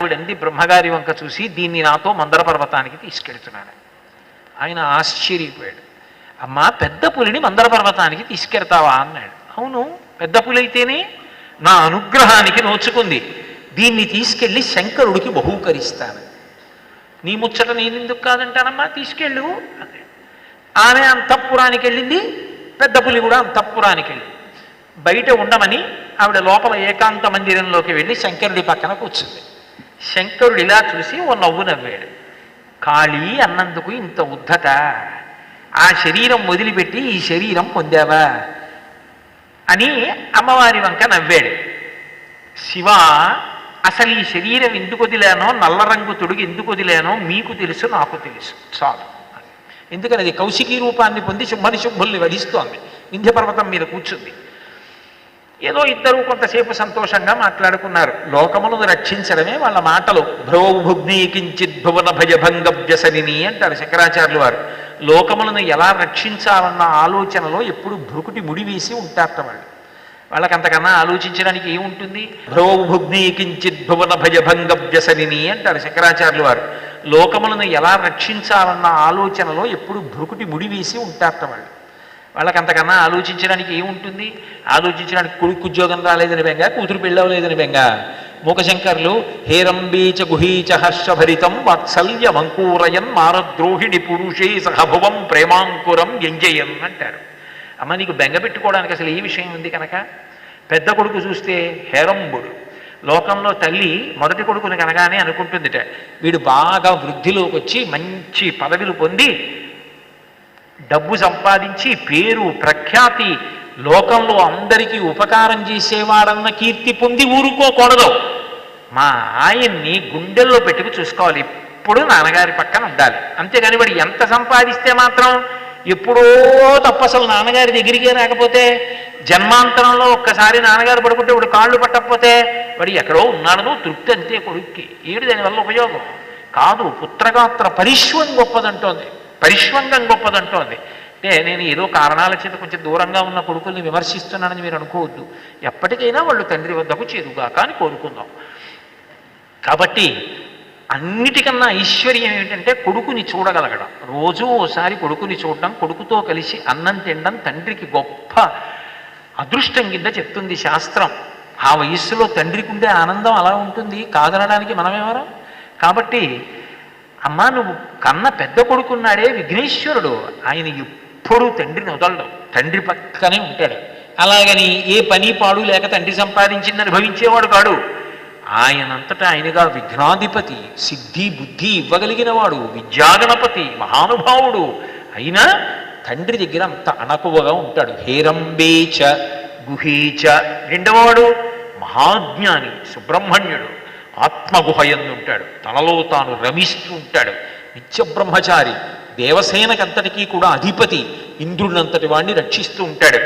ఆవిడంది బ్రహ్మగారి వంక చూసి దీన్ని నాతో మందర పర్వతానికి తీసుకెళ్తున్నాడు. ఆయన ఆశ్చర్యపోయాడు. అమ్మా పెద్ద పులిని మందర పర్వతానికి తీసుకెళ్తావా? అన్నాడు. అవును పెద్ద పులి అయితేనే నా అనుగ్రహానికి నోచుకుంది. దీన్ని తీసుకెళ్ళి శంకరుడికి బహూకరిస్తాను. నీ ముచ్చట నేనెందుకు కాదంటానమ్మా? తీసుకెళ్ళు అన్నాడు. ఆమె అంతఃపురానికి వెళ్ళింది పెద్ద పులి కూడా అంతఃపురానికి వెళ్ళింది. బయట ఉండమని ఆవిడ లోపల ఏకాంత మందిరంలోకి వెళ్ళి శంకరుడి పక్కన కూర్చుంది. శంకరుడు ఇలా చూసి ఓ నవ్వు నవ్వాడు. ఖాళీ అన్నందుకు ఇంత ఉద్ధత. ఆ శరీరం వదిలిపెట్టి ఈ శరీరం పొందావా? అని అమ్మవారి వంక నవ్వాడు. శివ అసలు ఈ శరీరం ఎందుకు వదిలానో నల్ల రంగు తొడుగు ఎందుకు వదిలానో మీకు తెలుసు నాకు తెలుసు. చాలు. ఎందుకని అది కౌశికీ రూపాన్ని పొంది శుంభని శుంభుల్ని వధిస్తోంది. వింధ్యపర్వతం మీద కూర్చుంది. ఏదో ఇద్దరు కొంతసేపు సంతోషంగా మాట్లాడుకున్నారు. లోకములను రక్షించడమే వాళ్ళ మాటలు. భ్రోభుగ్ని కించిత్ భువన భయభంగ వ్యసనిని అంటారు శంకరాచార్యులు వారు. లోకములను ఎలా రక్షించాలన్న ఆలోచనలో ఎప్పుడు భృకుటి ముడివేసి ఉంటారట వాళ్ళు. వాళ్ళకి అంతకన్నా ఆలోచించడానికి ఏముంటుంది? భ్రోభుగ్ని కించిత్ భువన భయభంగ వ్యసనిని అంటారు శంకరాచార్యులు వారు. లోకములను ఎలా రక్షించాలన్న ఆలోచనలో ఎప్పుడు భృకుటి ముడివేసి ఉంటారట వాళ్ళు. వాళ్ళకి అంతకన్నా ఆలోచించడానికి ఏముంటుంది? ఆలోచించడానికి కొడుకు ఉద్యోగం రాలేదని బెంగ కూతురు పెళ్ళవలేదని బెంగ. మూకశంకర్లు హేరంబీచ గుహీచ హర్షభరితం వాత్సల్య మంకూరయన్ మారద్రోహిణి పురుషే సహభువం ప్రేమాంకురం ఎంజయన్ అంటారు. అమ్మ నీకు బెంగ పెట్టుకోవడానికి అసలు ఏ విషయం ఉంది కనుక? పెద్ద కొడుకు చూస్తే హేరంబుడు. లోకంలో తల్లి మొదటి కొడుకుని కనగానే అనుకుంటుందిట. వీడు బాగా వృద్ధిలోకి వచ్చి మంచి పదవిలు పొంది డబ్బు సంపాదించి పేరు ప్రఖ్యాతి లోకంలో అందరికీ ఉపకారం చేసేవాడన్న కీర్తి పొంది ఊరుకోకూడదు. మా ఆయన్ని గుండెల్లో పెట్టుకు చూసుకోవాలి. ఎప్పుడు నాన్నగారి పక్కన ఉండాలి. అంతేగాని వాడు ఎంత సంపాదిస్తే మాత్రం ఎప్పుడో తప్ప అసలు నాన్నగారి దగ్గరికే రాకపోతే జన్మాంతరంలో ఒక్కసారి నాన్నగారు పడుకుంటే వాడు కాళ్ళు పట్టకపోతే వాడు ఎక్కడో ఉన్నాడను తృప్తి అంతే కొడుక్కి. ఏడు దానివల్ల ఉపయోగం? కాదు పుత్రగాత్ర పరిశ్వం గొప్పదంటోంది. పరిష్వంగం గొప్పదంటోంది. అంటే నేను ఏదో కారణాల చేత కొంచెం దూరంగా ఉన్న కొడుకుల్ని విమర్శిస్తున్నానని మీరు అనుకోవద్దు. ఎప్పటికైనా వాళ్ళు తండ్రి వద్దకు చేరుగాక అని కోరుకుందాం. కాబట్టి అన్నిటికన్నా ఐశ్వర్యం ఏమిటంటే కొడుకుని చూడగలగడం. రోజు ఓసారి కొడుకుని చూడడం కొడుకుతో కలిసి అన్నం తినడం తండ్రికి గొప్ప అదృష్టం కింద చెప్తుంది శాస్త్రం. ఆ వయస్సులో తండ్రికి ఉండే ఆనందం అలా ఉంటుంది. కాదనడానికి మనమేమరం? కాబట్టి అమ్మా నువ్వు కన్న పెద్ద కొడుకున్నాడే విఘ్నేశ్వరుడు. ఆయన ఎప్పుడూ తండ్రిని వదలడు. తండ్రి పక్కనే ఉంటాడు. అలాగని ఏ పని పాడు లేక తండ్రి సంపాదించిందని భవించేవాడు కాడు. ఆయనంతటా ఆయనగా విఘ్నాధిపతి సిద్ధి బుద్ధి ఇవ్వగలిగిన వాడు విద్యాగణపతి మహానుభావుడు. అయినా తండ్రి దగ్గర అంత అణకువగా ఉంటాడు. హేరంబేచ గుహీచ రెండవవాడు మహాజ్ఞాని సుబ్రహ్మణ్యుడు. ఆత్మగుహయందు ఉంటాడు. తనలో తాను రమిస్తూ ఉంటాడు. నిత్యబ్రహ్మచారి దేవసేనకంతటికీ కూడా అధిపతి ఇంద్రుడినంతటి వాడిని రక్షిస్తూ ఉంటాడు.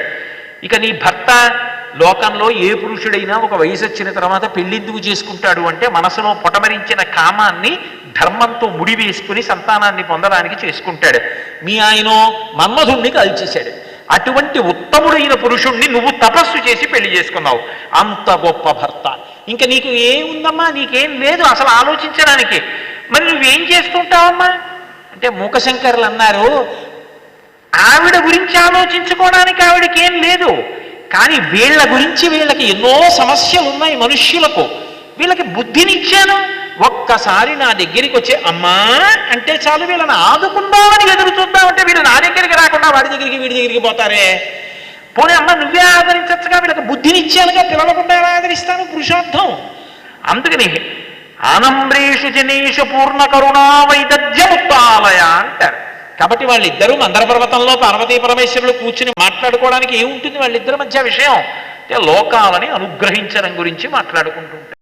ఇక నీ భర్త లోకంలో ఏ పురుషుడైనా ఒక వయసు వచ్చిన తర్వాత పెళ్ళిందుకు చేసుకుంటాడు అంటే మనసులో పొటమరించిన కామాన్ని ధర్మంతో ముడివేసుకుని సంతానాన్ని పొందడానికి చేసుకుంటాడు. మీ ఆయన మన్మధుణ్ణి కాల్చేశాడు. అటువంటి ఉత్తముడైన పురుషుణ్ణి నువ్వు తపస్సు చేసి పెళ్ళి చేసుకున్నావు. అంత గొప్ప భర్త. ఇంకా నీకు ఏముందమ్మా? నీకేం లేదు అసలు ఆలోచించడానికి. మరి నువ్వేం చేస్తుంటావమ్మా అంటే మూకశంకర్లు అన్నారు ఆవిడ గురించి ఆలోచించుకోవడానికి ఆవిడకి ఏం లేదు. కానీ వీళ్ళ గురించి వీళ్ళకి ఎన్నో సమస్యలు ఉన్నాయి మనుష్యులకు. వీళ్ళకి బుద్ధినిచ్చాను. ఒక్కసారి నా దగ్గరికి వచ్చే అమ్మా అంటే చాలు వీళ్ళని ఆదుకుందామని ఎదురు చూద్దామంటే వీళ్ళు నా దగ్గరికి రాకుండా వాడి దగ్గరికి వీడి దగ్గరికి పోతారే? పోనీ అమ్మ నువ్వే ఆదరించచ్చుగా? వీళ్ళకి బుద్ధినిచ్చానుగా పిల్లలకుండా ఎలా ఆదరిస్తాను పురుషార్థం? అందుకని ఆనంబ్రేషు జనేషు పూర్ణ కరుణా వైదధ్యముత్తాలయ అంటారు. కాబట్టి వాళ్ళిద్దరూ మందర పర్వతంలో పార్వతీ పరమేశ్వరులు కూర్చుని మాట్లాడుకోవడానికి ఏముంటుంది? వాళ్ళిద్దరి మధ్య విషయం. అంటే లోకాలని అనుగ్రహించడం గురించి మాట్లాడుకుంటుంటారు